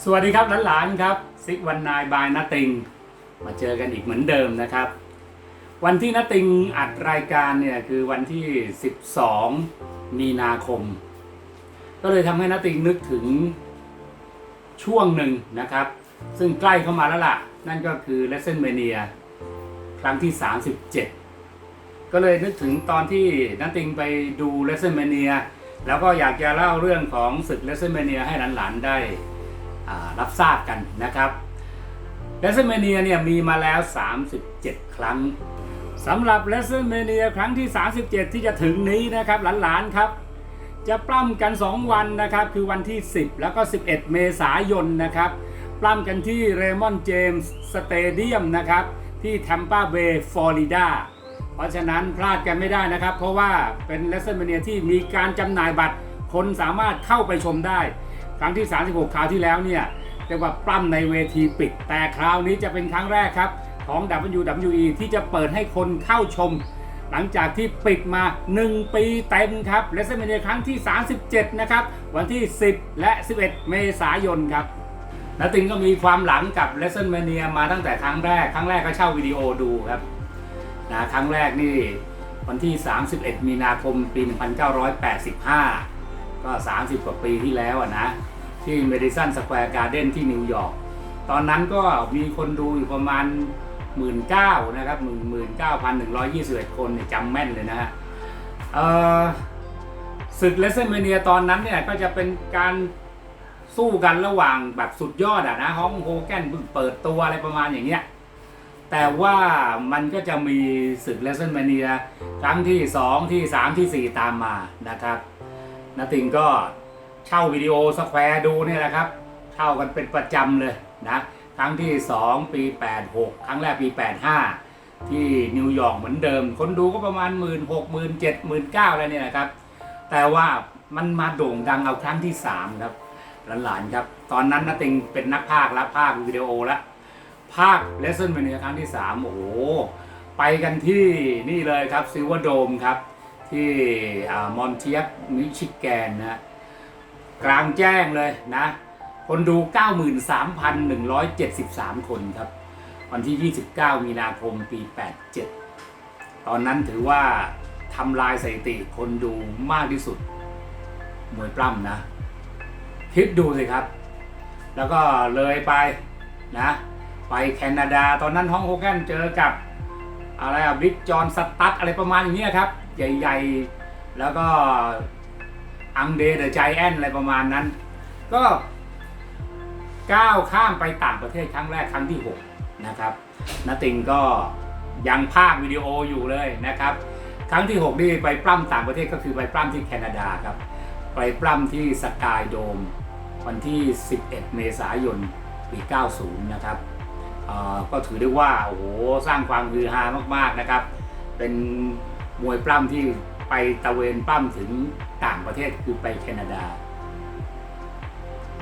สวัสดีครับหลานๆครับซิกวันนายบายนัตติง มาเจอกันอีกเหมือนเดิมนะครับ วันที่นัตติงอัดรายการเนี่ยคือวันที่ 12 มีนาคม ก็เลยทำให้นัตติงนึกถึงช่วงหนึ่งนะครับ ซึ่งใกล้เข้ามาแล้วล่ะ นั่นก็คือ l e s s o n m a n i a ครั้งที่ 37 ก็เลยนึกถึงตอนที่นัติงไปดู l e s s o n m a n i a แล้วก็อยากจะเล่าเรื่องของศึก l e s s o n m a n i a ให้หลานๆได้ รับทราบกันนะครับเลสเ m เ n เนียเนี่ยมีมาแล้ว 37 ครั้งสำหรับเลสเ m เ n เนียครั้งที่ 37 ที่จะถึงนี้นะครับหลานๆครับ จะปล้ำกัน 2 วันนะครับ คือวันที่ 10 แล้วก็ 11 เมษายนนะครับปล้ำกันที่เรมอนเจมส์สเตเดียมนะครับที่แทมปาเบย์ฟลอริดาเพราะฉะนั้นพลาดกันไม่ได้นะครับ เพราะว่าเป็นเลสเ m เ n เนียที่มีการจำหน่ายบัตรคนสามารถเข้าไปชมได้ ครั้งที่ 36 คราวที่แล้วเนี่ยเรียกว่าปล้ำในเวทีปิด แต่คราวนี้จะเป็นครั้งแรกครับ ของ WWE ที่จะเปิดให้คนเข้าชม หลังจากที่ปิดมา 1 ปีเต็มครับเลสเมเนียครั้งที่ 37 นะครับ วันที่ 10 และ 11 เมษายนครับนัตติงก็มีความหลังกับเลสเมเนียมาตั้งแต่ครั้งแรก ครั้งแรกก็เช่าวิดีโอดูครับนะครั้งแรกนี่วันที่ 31 มีนาคมปี 1985 ก็ 30 กว่าปีที่แล้วนะ ที่เมดิสันสแควร์การ์เดนที่นิวยอร์กตอนนั้นก็มีคนดูอยู่ประมาณ 1 9ื่นนะครับ1 9 1 2 1คนเนี่ยจำแม่นเลยนะฮะศึกเลสเซนเมเนียตอนนั้นเนี่ยก็จะเป็นการสู้กันระหว่างแบบสุดยอดอะนะฮองโฮแกนเพิ่งเปิดตัวอะไรประมาณอย่างเงี้ยแต่ว่ามันก็จะมีศึกเลสเซนเมเนียครั้งที่ 2 ที่ 3 ที่ 4 ตามมานะครับนาติงก็ เช่าวิดีโอสแควร์ดูเนี่ยแหละครับ เช่ากันเป็นประจำเลยนะครั้งที่ 2 ปี 86 ครั้งแรกปี 85 ที่นิวยอร์กเหมือนเดิม คนดูก็ประมาณ 1 6 0 0 0 0 7 0 0 0 9อะไรเนี่ยนะครับ แต่ว่ามันมาโด่งดังเอาครั้งที่ 3 ครับหลานๆครับ ตอนนั้นนาติงเป็นนักพากย์แล้วพากย์วิดีโอล้วภาคเลสเซนเมเนียครั้งที่ 3 โอ้โห ไปกันที่นี่เลยครับซิลเวอร์โดมครับ ที่มอนเทียสมิชิแกนนะฮะ กลางแจ้งเลยนะ คนดู 93,173 คนครับ วันที่ 29 มีนาคมปี 87 ตอนนั้นถือว่าทำลายสถิติคนดูมากที่สุดมวยปล้ำนะ คิดดูสิครับ แล้วก็เลยไปนะ ไปแคนาดาตอนนั้นฮองโฮแกนเจอกับอะไรอะบิ๊กจอนสตัดอะไรประมาณอย่างเงี้ยครับ ใหญ่ ๆ แล้วก็ อังเดเดอะไจแอนอะไรประมาณนั้น ก็ก้าวข้ามไปต่างประเทศครั้งแรกครั้งที่ 6 นะครับนาติงก็ยังภาควิดีโออยู่เลยนะครับ ครั้งที่ 6 นี่ไปปล้ำต่างประเทศก็คือไปปล้ำที่แคนาดาครับ ไปปล้ำที่สกายโดมวันที่ 11 เมษายน ปี 90 นะครับก็ถือได้ว่า โอ้โห สร้างความฮือฮามาก ๆ นะครับ เป็นมวยปล้ำที่ ไปตะเวนปล้ำถึงต่างประเทศคือไปแคนาดา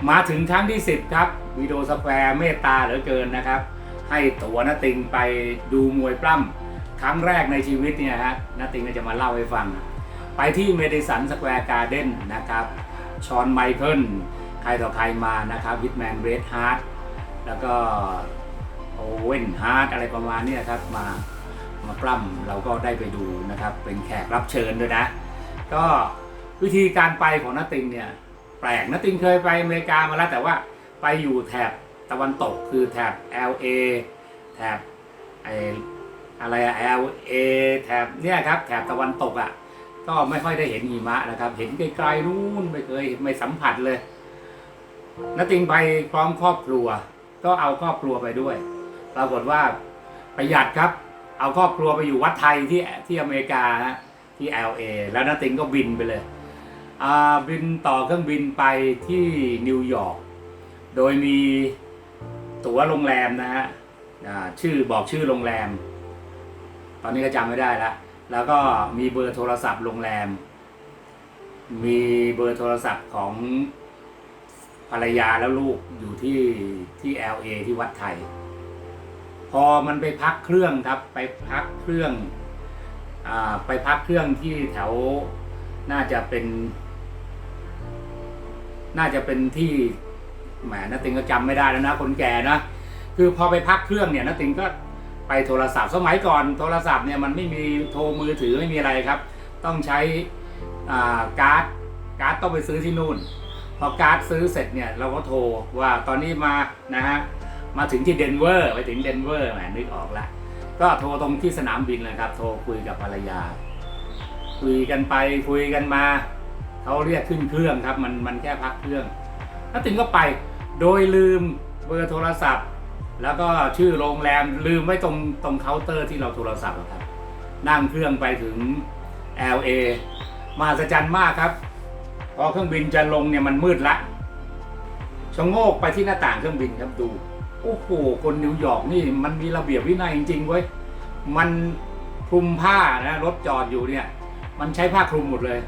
มาถึงครั้งที่ 10 ครับวิดีโอสแควร์เมตตาเหลือเกินนะครับ ให้ตัวนาติงไปดูมวยปล้ำครั้งแรกในชีวิตเนี่ยฮะนาติงก็จะมาเล่าให้ฟัง ไปที่เมดิสันสแควร์การ์เด้นนะครับชอนไมเคิลใครต่อใครมานะครับวิทแมนเรดฮาร์ดแล้วก็โอเว่นฮาร์ดอะไรประมาณนี้ครับมา มาปล้ำเราก็ได้ไปดูนะครับ เป็นแขกรับเชิญด้วยนะ ก็วิธีการไปของนัตติงเนี่ยแปลกนัตติงเคยไปอเมริกามาแล้วแต่ว่าไปอยู่แถบตะวันตกคือแถบ LA แถบไออะไรอะ LA แถบเนี่ยครับแถบตะวันตกอะ่ะก็ไม่ค่อยได้เห็นหิมะนะครับ เห็นไกลๆนู่นไม่เคยไม่สัมผัสเลยนัตติงไปพร้อมครอบครัว ก็เอาครอบครัวไปด้วย ปรากฏว่าประหยัดครับ เอาครอบครัวไปอยู่วัดไทยที่ที่อเมริกาฮะที่ LA แล้วนาติงก็บินไปเลยอ่าบินต่อเครื่องบินไปที่นิวยอร์กโดยมีตั๋วโรงแรมนะฮะชื่อบอกชื่อโรงแรม ตอนนี้ก็จำไม่ได้ละแล้วก็มีเบอร์โทรศัพท์โรงแรม มีเบอร์โทรศัพท์ของภรรยาแล้วลูกอยู่ที่ที่ LA ที่วัดไทย พอมันไปพักเครื่องครับ ไปพักเครื่องอไปพักเครื่องที่แถวน่าจะเป็น น่าจะเป็นที่แหมนัติงก็จำไม่ได้แล้วนะคนแก่นะคือพอไปพักเครื่องเนี่ยนัติงก็ไปโทรศัพท์สมัยก่อนโทรศัพท์เนี่ยมันไม่มีโทรมือถือไม่มีอะไรครับ ต้องใช้การ์ดการ์ดต้องไปซื้อที่นู่นพอการ์ดซื้อเสร็จเนี่ยเราก็โทรว่าตอนนี้มานะฮะ มาถึงที่เดนเวอร์ไปถึงเดนเวอร์แหมนึกออกละก็โทรตรงที่สนามบินเลยครับโทรคุยกับภรรยา คุยกันไปคุยกันมาเขาเรียกขึ้นเครื่องครับ มันมันแค่พักเครื่องแล้วถึงก็ไปโดยลืมเบอร์โทรศัพท์ แล้วก็ชื่อโรงแรมลืมไว้ตรงตรงเคาน์เตอร์ที่เราโทรศัพท์ครับ นั่งเครื่องไปถึง LA มหัศจรรย์มากครับพอเครื่องบินจะลงเนี่ยมันมืดละชะโงกไปที่หน้าต่างเครื่องบินครับดู โอ้โหคนนิวยอร์กนี่มันมีระเบียบวินัยจริงๆเว้ยมันคลุมผ้านะรถจอดอยู่เนี่ย มันใช้ผ้าคลุมหมดเลย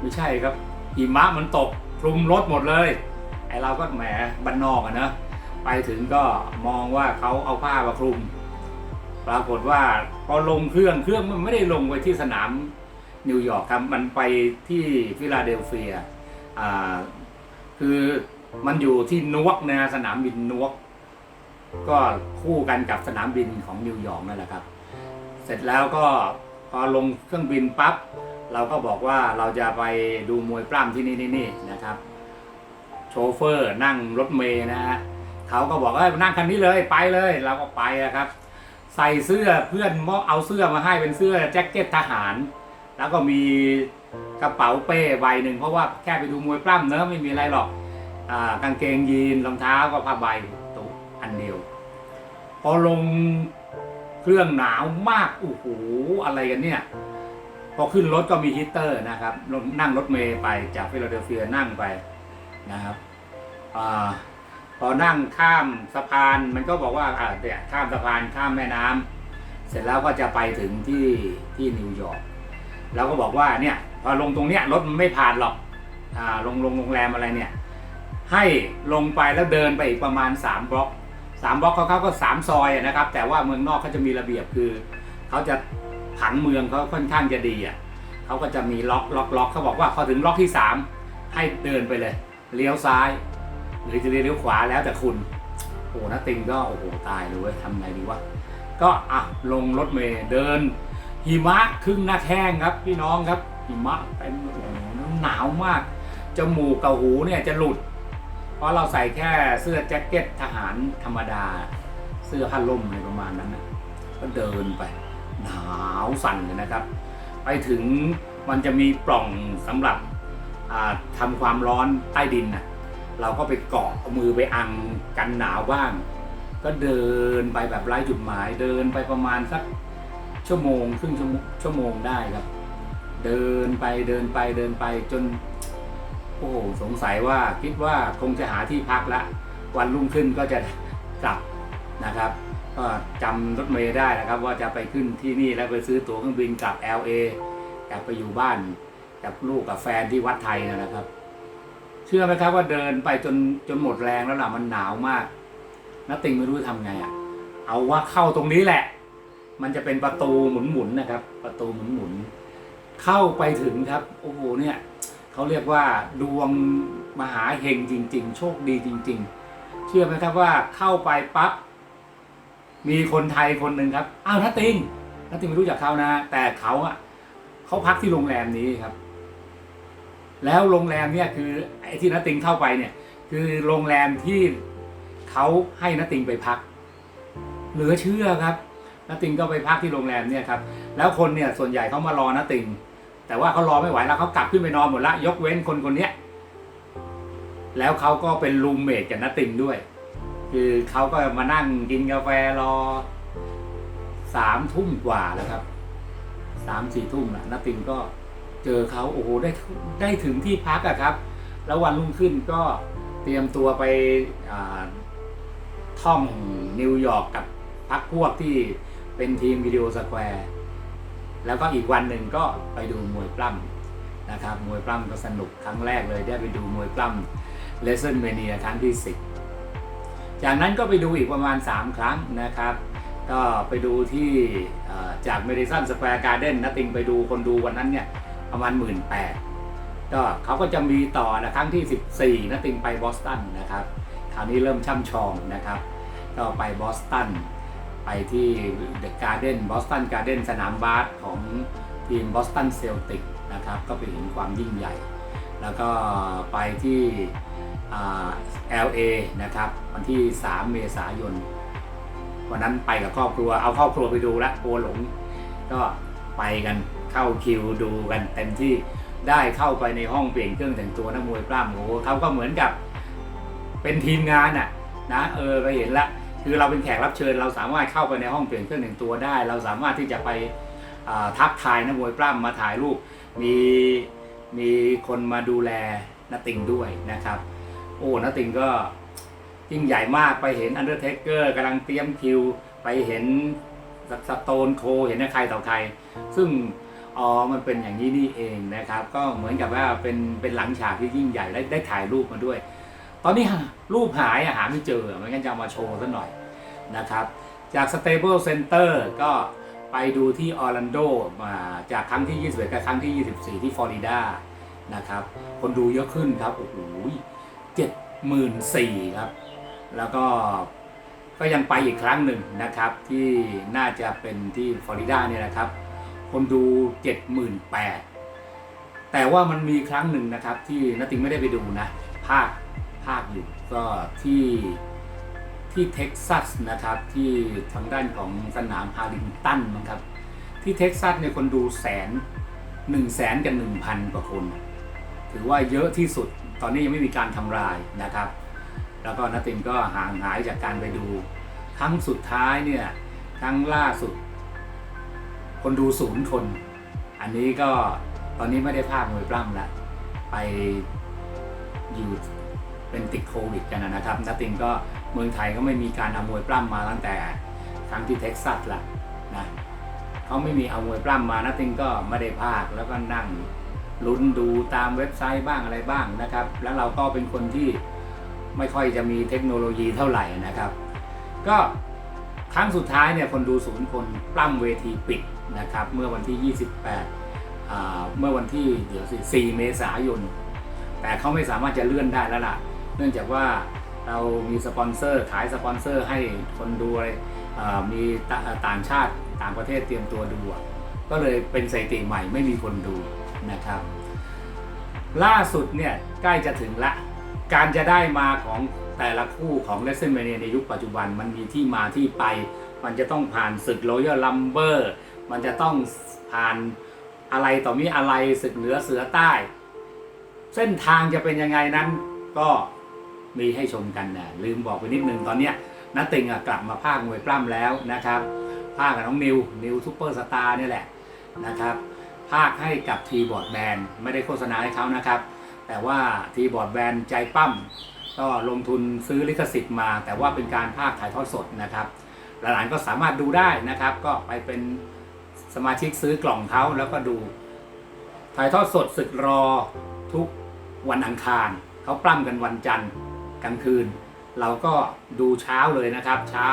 ไม่ใช่ครับหิมะมันตกคลุมรถหมดเลยไอเราก็แหมบ้านนอกอะนะไปถึงก็มองว่าเขาเอาผ้ามาคลุม ปรากฏว่าพอลงเครื่องเครื่องมันไม่ได้ลงไปที่สนามนิวยอร์กครับมันไปที่ฟิลาเดลเฟียอ่าคือมันอยู่ที่นวกนะสนามบินนวก ก็คู่กันกับสนามบินของนิวยอร์กนั่นแหละครับ เสร็จแล้วก็พอลงเครื่องบินปั๊บเราก็บอกว่าเราจะไปดูมวยปล้ำที่นี่นี่นี่นะครับ โชเฟอร์นั่งรถเมย์นะฮะเขาก็บอกว่านั่งคันนี้เลยไปเลยเราก็ไปอะครับ ใส่เสื้อเพื่อนมอเอาเสื้อมาให้เป็นเสื้อแจ็คเก็ตทหาร แล้วก็มีกระเป๋าเป้ใบหนึ่งเพราะว่าแค่ไปดูมวยปล้ำเนอะไม่มีอะไรหรอกอากางเกงยีนรองเท้าก็ผ้าใบ อันเดียว พอลงเครื่องหนาวมากโอ้โหอะไรกันเนี่ย พอขึ้นรถก็มีฮีเตอร์นะครับนั่งรถเมย์ไปจากฟิลาเดลเฟียนั่งไปนะครับอพอนั่งข้ามสะพานมันก็บอกว่าอ่าเนี่ยข้ามสะพานข้ามแม่น้ำเสร็จแล้วก็จะไปถึงที่ที่นิวยอร์กเราก็บอกว่าเนี่ยพอลงตรงเนี้ยรถมันไม่ผ่านหรอกอ่าลงลงโรงแรมอะไรเนี่ยให้ลงไปแล้วเดินไปอีกประมาณ 3 บล็อก สามบล็อกเขาเขาก็สามซอยอะนะครับ แต่ว่าเมืองนอกเขาจะมีระเบียบคือเขาจะผังเมืองเขาค่อนข้างจะดีอะเขาก็จะมีล็อกล็อกล็อกเขาบอกว่าพอถึงล็อกที่สามให้เดินไปเลย เลี้ยวซ้าย หรือจะเลี้ยวขวาแล้วแต่คุณโอ้หนาติงก็โอ้โหตายเลยเว้ยทำไงดีวะก็อะลงรถเมล์เดิน หิมะครึ่งหน้าแข้งครับ พี่น้องครับหิมะเต็มโอ้โหหนาวมากจมูกกับหูเนี่ยจะหลุด ราะเราใส่แค่เสื้อแจ็คเก็ตทหารธรรมดา เสื้อผ้าล่มอะไรประมาณนั้นนะก็เดินไปหนาวสั่นเลยนะครับ ไปถึงมันจะมีปล่องสำหรับอ่าทำความร้อนใต้ดินนะเราก็ไปเกาะเอามือไปอังกันหนาวบ้าง ก็เดินไปแบบไร้จุดหมาย เดินไปประมาณสักชั่วโมงครึ่งชั่วโมงได้ครับ เดินไปเดินไปเดินไปจน โอ้โหสงสัยว่าคิดว่าคงจะหาที่พักละ วันรุ่งขึ้นก็จะกลับนะครับ ก็จำรถเมล์ได้นะครับ ว่าจะไปขึ้นที่นี่แล้วไปซื้อตั๋วเครื่องบินกลับ LA กลับไปอยู่บ้านกับลูกกับแฟนที่วัดไทยนะครับ เชื่อไหมครับว่าเดินไปจนจนหมดแรงแล้วล่ะมันหนาวมากนัตติงไม่รู้จะทำไงอะ เอาว่าเข้าตรงนี้แหละ มันจะเป็นประตูหมุนๆนะครับ ประตูหมุนๆเข้าไปถึงครับ โอ้โหเนี่ย เขาเรียกว่าดวงมหาเฮงจริง ๆ โชคดีจริง ๆ เชื่อไหมครับว่าเข้าไปปั๊บมีคนไทยคนหนึ่งครับ อ้าวนัตติงนัตติงไม่รู้จักเขานะ แต่เขาอะเขาพักที่โรงแรมนี้ครับ แล้วโรงแรมเนี่ยคือไอ้ที่นัตติงเข้าไปเนี่ย คือโรงแรมที่เขาให้นัตติงไปพัก เหลือเชื่อครับนัตติงก็ไปพักที่โรงแรมเนี่ยครับ แล้วคนเนี่ยส่วนใหญ่เขามารอนัตติง แต่ว่าเขารอไม่ไหวแล้วเขากลับขึ้นไปนอนหมดละยกเว้นคนคนนี้แล้วเขาก็เป็นรูมเมทกับนัตติงด้วย คือเขาก็มานั่งกินกาแฟรอสามทุ่มกว่าแล้วครับสามสี่ทุ่มนะนัตติงก็เจอเขาโอ้โหได้ได้ถึงที่พักอะครับ แล้ววันรุ่งขึ้นก็เตรียมตัวไปท่องนิวยอร์กกับพักพวกที่เป็นทีมวิดีโอสแควร์ แล้วก็อีกวันหนึ่งก็ไปดูมวยปล้ำนะครับมวยปล้ำก็สนุกครั้งแรกเลยได้ไปดูมวยปล้ำเลเซนเมเนียครั้งที่10จากนั้นก็ไปดูอีกประมาณ 3 ครั้งนะครับ ก็ไปดูที่จากเมดิสันสแควร์การ์เด้นนัตติงไปดูคนดูวันนั้นเนี่ยประมาณ 1 8ื่นก็เขาก็จะมีต่อนะครั้งที่ 14นัตติงไปบอสตันนะครับ คราวนี้เริ่มช่ำชองนะครับ ก็ไปบอสตัน ไปที่เดอะการ์เด้นบอสตันการ์เด้นสนามบาสของทีมบอสตันเซลติกนะครับก็ไปเห็นความยิ่งใหญ่ แล้วก็ไปที่อ่า LA นะครับวันที่ 3 เมษายนวันนั้นไปกับครอบครัวเอาครอบครัวไปดูละกลัวหลง ก็ไปกันเข้าคิวดูกันเต็มที่ได้เข้าไปในห้องเปลี่ยนเครื่องแต่งตัวนักมวยปล้ำโอ้เขาก็เหมือนกับเป็นทีมงานอะนะเออไปเห็นละ คือเราเป็นแขกรับเชิญ เราสามารถเข้าไปในห้องเปลี่ยนเครื่องแต่งตัวได้ เราสามารถที่จะไปทักทายนักมวยปล้ำมาถ่ายรูปมีมีคนมาดูแลนาติงด้วยนะครับ โอ้นาติงก็ยิ่งใหญ่มากไปเห็นอันเดอร์เทเกอร์กำลังเตรียมคิว ไปเห็นสโตนโคเห็นใครต่อใคร ซึ่งอ๋อมันเป็นอย่างนี้นี่เองนะครับ ก็เหมือนกับว่าเป็นเป็นหลังฉากที่ยิ่งใหญ่ได้ได้ถ่ายรูปมาด้วย ตอนนี้รูปหายอะหาไม่เจอไมันก็จะเอามาโชว์ซะหน่อยนะครับ จาก Stable Center ก็ไปดูที่ออร์แลนโดมาจากครั้งที่ 21 กับครั้งที่ 24 ที่ฟลอริดานะครับ คนดูเยอะขึ้นครับโอ้โหเจ็ดหมื่นสี่ครับ แล้วก็ก็ยังไปอีกครั้งหนึ่งนะครับ ที่น่าจะเป็นที่ฟลอริดาเนี่ยนะครับ คนดู78,000แปดแต่ว่ามันมีครั้งหนึ่งนะครับที่นัติงไม่ได้ไปดูนะภาค ภาคอยู่ก็ที่ที่เท็กซัสนะครับที่ทางด้านของสนามฮาริงตันนะครับ ที่เท็กซัสเนี่ยคนดูแสนหนึ่งแสนกับหนึ่งพันกว่าคน ถือว่าเยอะที่สุดตอนนี้ยังไม่มีการทำลายนะครับ แล้วก็นัติงก็ห่างหายจากการไปดู ครั้งสุดท้ายเนี่ยครั้งล่าสุด คนดูศูนย์คน อันนี้ก็ตอนนี้ไม่ได้ภาคมวยปล้ำละไปอยู่ เป็นติดโควิดกันนะครับนัติงก็เมืองไทยก็ไม่มีการเอามวยปล้ำมาตั้งแต่ครั้งที่เท็กซัสละนะเขาไม่มีเอามวยปล้ำมานัติงก็ไม่ได้ภาคแล้วก็นั่งลุ้นดูตามเว็บไซต์บ้างอะไรบ้างนะครับ แล้วเราก็เป็นคนที่ไม่ค่อยจะมีเทคโนโลยีเท่าไหร่นะครับ ก็ครั้งสุดท้ายเนี่ยคนดูศูนย์คนปล้ำเวทีปิดนะครับ เมื่อวันที่ 28เมื่อวันที่เดี๋ยวสิ4เมษายน แต่เขาไม่สามารถจะเลื่อนได้แล้วล่ะ เนื่องจากว่าเรามีสปอนเซอร์ขายสปอนเซอร์ให้คนดูอะไรมีต่างชาติต่างประเทศเตรียมตัวดู ก็เลยเป็นสถิติใหม่ไม่มีคนดูนะครับ ล่าสุดเนี่ยใกล้จะถึงละ การจะได้มาของแต่ละคู่ของเลสเซนเมเนียในยุคปัจจุบันมันมีที่มาที่ไป มันจะต้องผ่านศึกโรยัลลัมเบอร์มันจะต้องผ่านอะไรต่อมีอะไรศึกเหนือเสือใต้ เส้นทางจะเป็นยังไงนั้นก็ มีให้ชมกันนะลืมบอกไปนิดนึงตอนเนี้ยนัตติงอะกลับมาภาคมวยปล้ำแล้วนะครับ ภาคกับน้องนิวนิวซูเปอร์สตาร์นี่แหละนะครับภาคให้กับทีบอร์ดแบนไม่ได้โฆษณาให้เขานะครับ แต่ว่าทีบอร์ดแบนใจปั้มก็ลงทุนซื้อลิขสิทธิ์มา แต่ว่าเป็นการภาคถ่ายทอดสดนะครับหลานๆก็สามารถดูได้นะครับ ก็ไปเป็นสมาชิกซื้อกล่องเขาแล้วก็ดู ถ่ายทอดสดศึกรอทุกวันอังคารเขาปล้ำกันวันจันทร์ กลางคืน เราก็ดูเช้าเลยนะครับ เช้า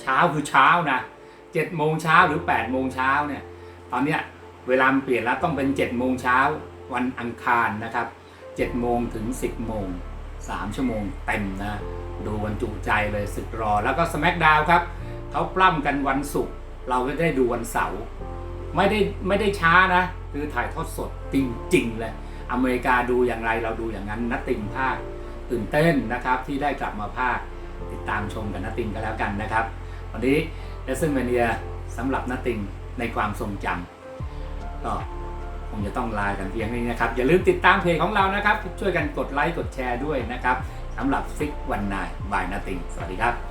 เช้าคือเช้านะเจ็ดโมงเช้าหรือ8ปดโมงเช้าเนี่ยตอนเนี้ยเวลาเปลี่ยนแล้วต้องเป็น7จ็ดโมงเช้าวันอังคารนะครับ7จ็ดโมงถึง 10บโมง3ชั่วโมงเต็มนะดูวันจุใจเลยศึกรอ แล้วก็ส c k กดาวครับเขาปล้ำกันวันศุกร์เราก็ได้ดูวันเสาร์ไม่ได้ไม่ได้ช้านะ คือถ่ายทอดสดจริงๆเลยอเมริกาดูอย่างไรเราดูอย่างนั้นนัตติงภาค ตื่นเต้นนะครับที่ได้กลับมาภาคติดตามชมกับนัตติงก็แล้วกันนะครับ วันนี้เอเซนเมเนียสำหรับนัตติงในความทรงจำก็คงจะต้องลากันเพียงนี้นะครับ อย่าลืมติดตามเพจของเรานะครับ ช่วยกันกดไลค์กดแชร์ด้วยนะครับสำหรับซิกวันนายบายนัตติงสวัสดีครับ